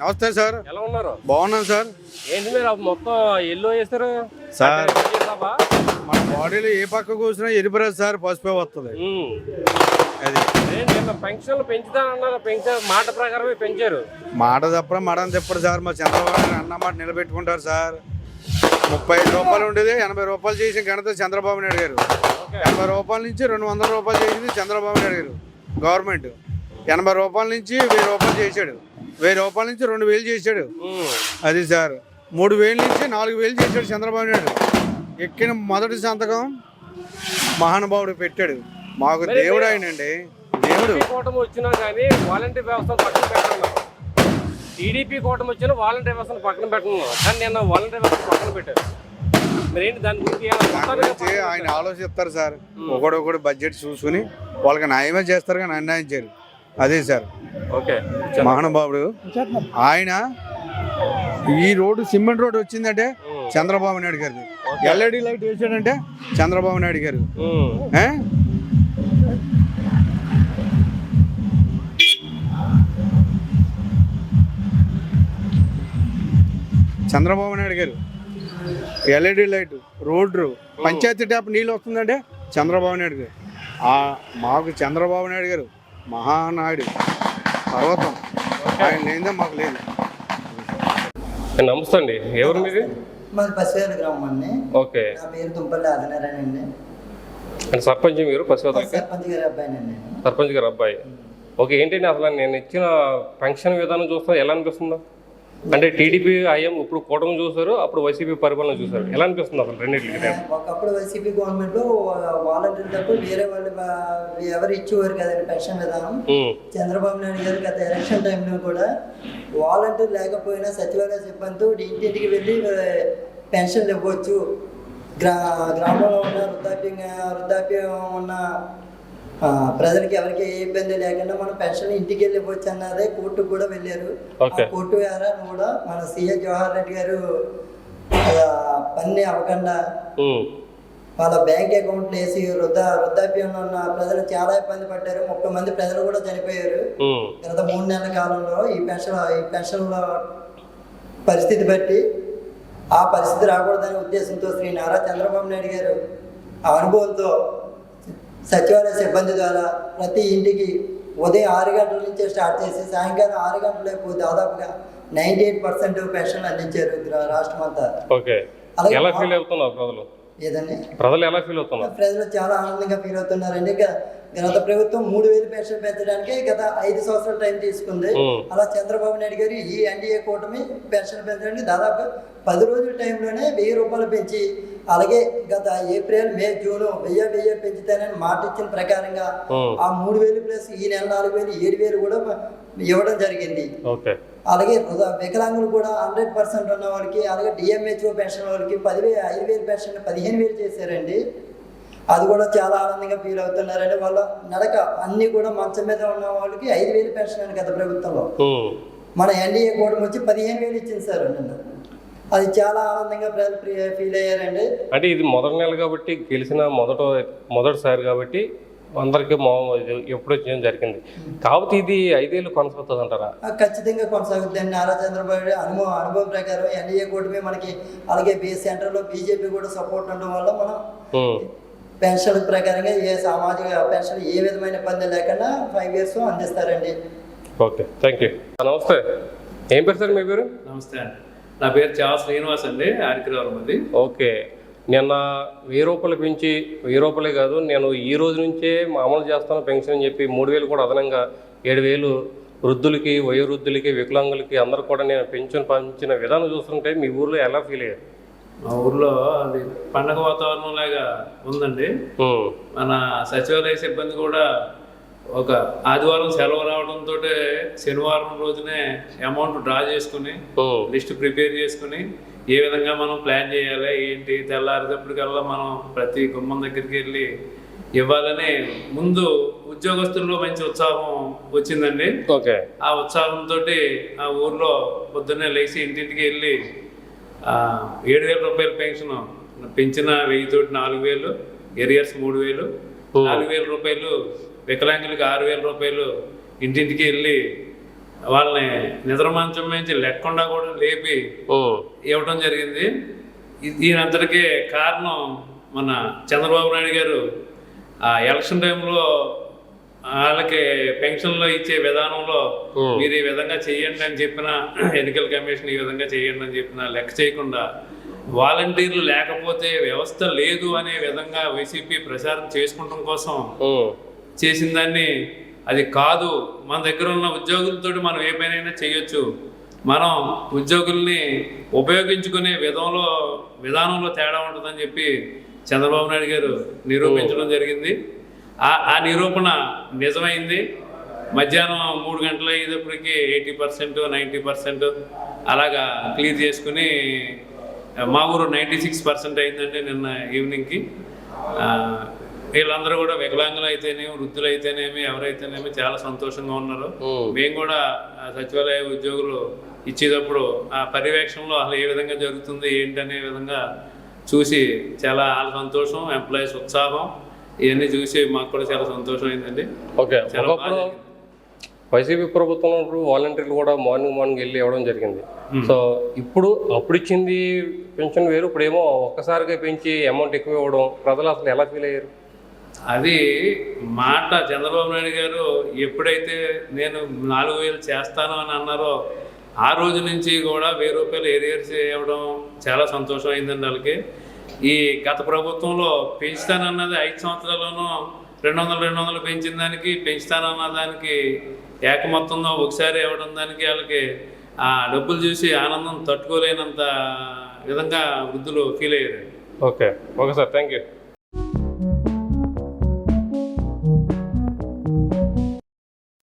నమస్తే సార్. ఎలా ఉన్నారు? బాగున్నాను సార్. ఏంటి మీరు మొత్తం ఎల్లో వేస్తారు సార్. మన బాడీలో ఏ పక్క కూర్చున్నా ఎరిపరాదు సార్ పసుపే వస్తుంది. అది. పెన్షన్లు పెంచుతానన్నారు పెంచారు మాట ప్రకారమే పెంచారు. మాట తప్పడం మడం తిప్పడు సార్ మా చంద్రబాబు నాయుడు అన్న మాట నిలబెట్టుకుంటారు సార్. ముప్పై ఐదు రూపాయలు ఉండేది ఎనభై రూపాయలు చేసిన ఘనత చంద్రబాబు నాయుడు గారు. ఎనభై రూపాయల నుంచి రెండు వందల రూపాయలు చేసింది చంద్రబాబు నాయుడు గారు గవర్నమెంట్. ఎనభై రూపాయల నుంచి వెయ్యి రూపాయలు చేశాడు. వెయ్యి రూపాయల నుంచి రెండు వేలు చేశాడు. అది సార్. మూడు వేల నుంచి నాలుగు వేలు చేశాడు చంద్రబాబు నాయుడు. ఎక్కిన మొదటి సంతకం మహానుభావుడు పెట్టాడు. మాకు దేవుడు ఆయనండి. దేవుడు. కూటమి వచ్చినా కానీ వాలంటీర్ వ్యవస్థను పక్కన పెట్టన్నారు టీడీపీ కూటమి వచ్చినా వాలంటీర్ వ్యవస్థను పక్కన పెట్టన్నారు కానీ నిన్న వాలంటీర్ వ్యవస్థ పక్కన మరేంటి దాని గురించి ఆయన ఆలోచిస్తారు సార్. ఒకడొకడు బడ్జెట్ చూసుకుని వాళ్ళకి న్యాయమే చేస్తారు కానీ అన్యాయం చేయరు. అదే సార్. మహానుభావుడు. ఆయన ఈ రోడ్డు సిమెంట్ రోడ్డు వచ్చిందంటే చంద్రబాబు నాయుడు గారిది. LED light వేసాడంటే Chandrababu Naidu garu? Chandrababu Naidu garu LED light road panchayat tap నీళ్ళు వస్తుందంటే చంద్రబాబు నాయుడు గారు. ఆ మాకు చంద్రబాబు నాయుడు గారు మహానాయుడు. పర్వతం ఆయన లేదే మాకు లేదు. నమస్తే అండి. ఎవరు మీది? మాది పసివేలు గ్రామం అండి. ఓకే. నా పేరు తుంపల్లి ఆదినారాయణ అండి. అంటే సర్పంచ్ మీరు పశువులకి సర్పంచ్ గారి అబ్బాయినండి సర్పంచ్ గారు అబ్బాయి. ఓకే ఏంటండి అసలు నేను ఇచ్చిన పెన్షన్ విధానం చూస్తే ఎలా అనిపిస్తుందో? అంటే టీడీపీ ఐఎం ఇప్పుడు కూటమి చూసారు అప్పుడు వైసీపీ పరిపాలన చూసారు ఎలా అనిపిస్తుంది అసలు రెండింటికి? ఒకప్పుడు వైసీపీ గవర్నమెంట్లో వాలంటీర్ తప్ప వేరే వాళ్ళు ఎవరు ఇచ్చేవారు కదండి పెన్షన్ విధానం. చంద్రబాబు నాయుడు గారు గత ఎలక్షన్ టైంలో కూడా వాలంటీర్ లేకపోయినా సచివాలయ సిబ్బందితో ఇంటింటికి వెళ్ళి పెన్షన్లు ఇవ్వచ్చు. గ్రా గ్రామంలో ఉన్న వృద్ధాప్యం వృద్ధాప్యం ఉన్న ప్రజలకి ఎవరికి ఏ ఇబ్బంది లేకుండా మనం పెన్షన్ ఇంటికి వెళ్ళి ఇవ్వచ్చు అన్నదే కోర్టుకు కూడా వెళ్ళారు. కోర్టు ద్వారా కూడా మన సీఎం జవహర్ రెడ్డి గారు ఆ, పన్ని అవ్వకుండా వాళ్ళ బ్యాంక్ అకౌంట్లు వేసి వృద్ధా వృద్ధాప్యంలో ఉన్న ప్రజలు చాలా ఇబ్బంది పడ్డారు. ముప్పై మంది ప్రజలు కూడా చనిపోయారు. గత మూడు నెలల కాలంలో ఈ పెన్షన్ ఈ పెన్షన్ల పరిస్థితి బట్టి ఆ పరిస్థితి రాకూడదనే ఉద్దేశంతో శ్రీ నారా చంద్రబాబు నాయుడు గారు ఆ అనుభవంతో సచివాలయ సిబ్బంది ద్వారా ప్రతి ఇంటికి ఉదయం ఆరు గంటల నుంచే స్టార్ట్ చేసి సాయంకాలం ఆరు గంటలకు దాదాపుగా నైంటీ ఎయిట్ పర్సెంట్ పెన్షన్లు అందించారు రాష్ట్రం అంతా ఎలా ఫీల్ అవుతున్నారు ప్రజలు? ఏదండి? ప్రజలు ఎలా ఫీల్ అవుతున్నారు? ప్రజలు చాలా ఆనందంగా ఫీల్ అవుతున్నారండి గత ప్రభుత్వం మూడు వేలు పెన్షన్ పెంచడానికి గత ఐదు సంవత్సరాల టైం తీసుకుంది. అలా చంద్రబాబు నాయుడు గారు ఈ ఎన్డీఏ కూటమి పెన్షన్ పెంచడానికి దాదాపు పది రోజుల టైంలోనే వెయ్యి రూపాయలు పెంచి అలాగే గత ఏప్రిల్ మే జూన్ వెయ్యి వెయ్యి పెంచుతానని మాట ఇచ్చిన ప్రకారంగా ఆ మూడు వేలు ప్లస్ ఈ నెల నాలుగు వేలు ఏడు వేలు కూడా ఇవ్వడం జరిగింది. అలాగే వికలాంగులు కూడా హండ్రెడ్ పర్సెంట్ ఉన్న వాళ్ళకి అలాగే డిఎంహెచ్ఓ పెన్షన్ వాళ్ళకి పదివేలు ఐదు వేలు పెన్షన్ పదిహేను వేలు చేశారండి. అది కూడా చాలా ఆనందంగా ఫీల్ అవుతున్నారండి. వాళ్ళ నడక అన్నీ కూడా మంచం మీద ఉన్న వాళ్ళకి ఐదు వేలు పెన్షన్ అండి గత ప్రభుత్వంలో. మన ఎన్డీఏ కూటమి వచ్చి పదిహేను వేలు ఇచ్చింది సార్ నిన్న. అది చాలా ఆనందంగా ప్రజలు ఫీల్ అయ్యారండి. అంటే ఇది మొదటి నెల కాబట్టి గెలిచిన మొదట మొదటిసారి కాబట్టి అందరికీ ఎప్పుడు చేయడం జరిగింది. కాబట్టి ఇది ఐదేళ్ళు కొనసాగుతుంది అంటారా ఆ, ఖచ్చితంగా కొనసాగుతుంది నారా చంద్రబాబు అనుభవం అనుభవం ప్రకారం ఎన్డీఏ కూటమి మనకి అలాగే బీ సెంటర్లో బీజేపీ కూడా సపోర్ట్ ఉండడం వల్ల మనం పెన్షన్ ప్రకారంగా ఏ సామాజిక పెన్షన్ ఏ విధమైన ఇబ్బంది లేకుండా ఫైవ్ ఇయర్స్ అందిస్తారండి. ఓకే. థ్యాంక్ యూ నమస్తే. ఏం పేరు సార్ మీ పేరు? నమస్తే అండి. నా పేరు చావ శ్రీనివాస్ అండి ఆరికిరావరం అది ఓకే. నిన్న వెయ్యి రూపాయలు పెంచి వెయ్యి రూపాయలే కాదు నేను ఈ రోజు నుంచే అమలు చేస్తాను పెన్షన్ అని చెప్పి మూడు వేలు కూడా అదనంగా ఏడు వేలు వృద్ధులకి వయోవృద్ధులకి వికలాంగులకి అందరు కూడా నేను పెన్షన్ పంచిన విధానం చూస్తుంటే మీ ఊర్లో ఎలా ఫీల్ అయ్యారు? మా ఊర్లో అది పండగ వాతావరణం లాగా ఉందండి మన సచివాలయ సిబ్బంది కూడా ఒక ఆదివారం సెలవు రావడంతో శనివారం రోజునే అమౌంట్ డ్రా చేసుకుని లిస్ట్ ప్రిపేర్ చేసుకుని ఏ విధంగా మనం ప్లాన్ చేయాలి ఏంటి? తెల్లారేటప్పటికల్లా మనం ప్రతి గుమ్మం దగ్గరికి వెళ్ళి ఇవ్వాలని ముందు ఉద్యోగస్తుల్లో మంచి ఉత్సాహం వచ్చిందండి. ఓకే. ఆ ఉత్సాహంతో ఆ ఊర్లో పొద్దున్నే లేచి ఇంటింటికి వెళ్ళి ఆ, ఏడు వేల రూపాయల పెన్షన్ పెంచిన వెయ్యితోటి నాలుగు వేలు ఎరియర్స్ మూడు వేలు నాలుగు వేల రూపాయలు వికలాంగులకి ఆరు వేల రూపాయలు ఇంటింటికి వెళ్ళి వాళ్ళని నిద్ర మంచం నుంచి లేకుండా కూడా లేపి ఉమ్, ఇవ్వడం జరిగింది. దీనంతటికీ కారణం మన చంద్రబాబు నాయుడు గారు. ఆ ఎలక్షన్ టైంలో వాళ్ళకి పెన్షన్లో ఇచ్చే విధానంలో. మీరు ఈ విధంగా చేయండి అని చెప్పిన ఎన్నికల కమిషన్ ఈ విధంగా చేయండి అని చెప్పిన లెక్క చేయకుండా వాలంటీర్లు లేకపోతే వ్యవస్థ లేదు అనే విధంగా వైసీపీ ప్రచారం చేసుకుంటాం కోసం చేసిన దాన్ని అది కాదు మన దగ్గర ఉన్న ఉద్యోగులతో మనం ఏ పనైనా చేయొచ్చు. మనం ఉద్యోగుల్ని ఉపయోగించుకునే విధంలో విధానంలో తేడా ఉంటుందని చెప్పి చంద్రబాబు నాయుడు గారు నిరూపించడం జరిగింది. ఆ ఆ నిరూపణ నిజమైంది. మధ్యాహ్నం మూడు గంటల అయ్యేటప్పటికి ఎయిటీ పర్సెంట్ నైంటీ పర్సెంట్ అలాగా క్లియర్ చేసుకుని మా ఊరు నైంటీ సిక్స్ పర్సెంట్ అయిందండి నిన్న ఈవినింగ్కి. వీళ్ళందరూ కూడా వికలాంగులు అయితేనేమి వృద్ధులు అయితేనేమి ఎవరైతేనేమి చాలా సంతోషంగా ఉన్నారు. మేము కూడా సచివాలయ ఉద్యోగులు ఇచ్చేటప్పుడు ఆ పర్యవేక్షణలో అసలు ఏ విధంగా జరుగుతుంది ఏంటనే విధంగా చూసి చాలా వాళ్ళ సంతోషం ఎంప్లాయీస్ ఉత్సాహం ఇవన్నీ చూసి మాకు కూడా చాలా సంతోషం అయిందండి ఓకే. వైసీపీ ప్రభుత్వం వాలంటీర్లు కూడా మార్నింగ్ మార్నింగ్ వెళ్ళి ఇవ్వడం జరిగింది. సో ఇప్పుడు అప్పుడు ఇచ్చింది పెన్షన్ వేరు ఇప్పుడేమో ఒక్కసారిగా పెంచి అమౌంట్ ఎక్కువ ఇవ్వడం ప్రజలు అసలు ఎలా ఫీల్ అయ్యారు? అది మాట చంద్రబాబు నాయుడు గారు ఎప్పుడైతే నేను నాలుగు వేలు చేస్తాను అని అన్నారో ఆ రోజు నుంచి కూడా వెయ్యి రూపాయలు ఏరియర్స్ ఇవ్వడం చాలా సంతోషం అయిందండి వాళ్ళకి. ఈ గత ప్రభుత్వంలో పెంచుతానన్నది ఐదు సంవత్సరాల్లోనూ రెండు వందలు రెండు వందలు పెంచిన దానికి పెంచుతానన్న దానికి ఏకమొత్తంలో ఒకసారి ఇవ్వడం దానికి వాళ్ళకి ఆ డబ్బులు చూసి ఆనందం తట్టుకోలేనంత విధంగా వృద్ధులు ఫీల్ అయ్యారు. Okay. Okay sir. Thank you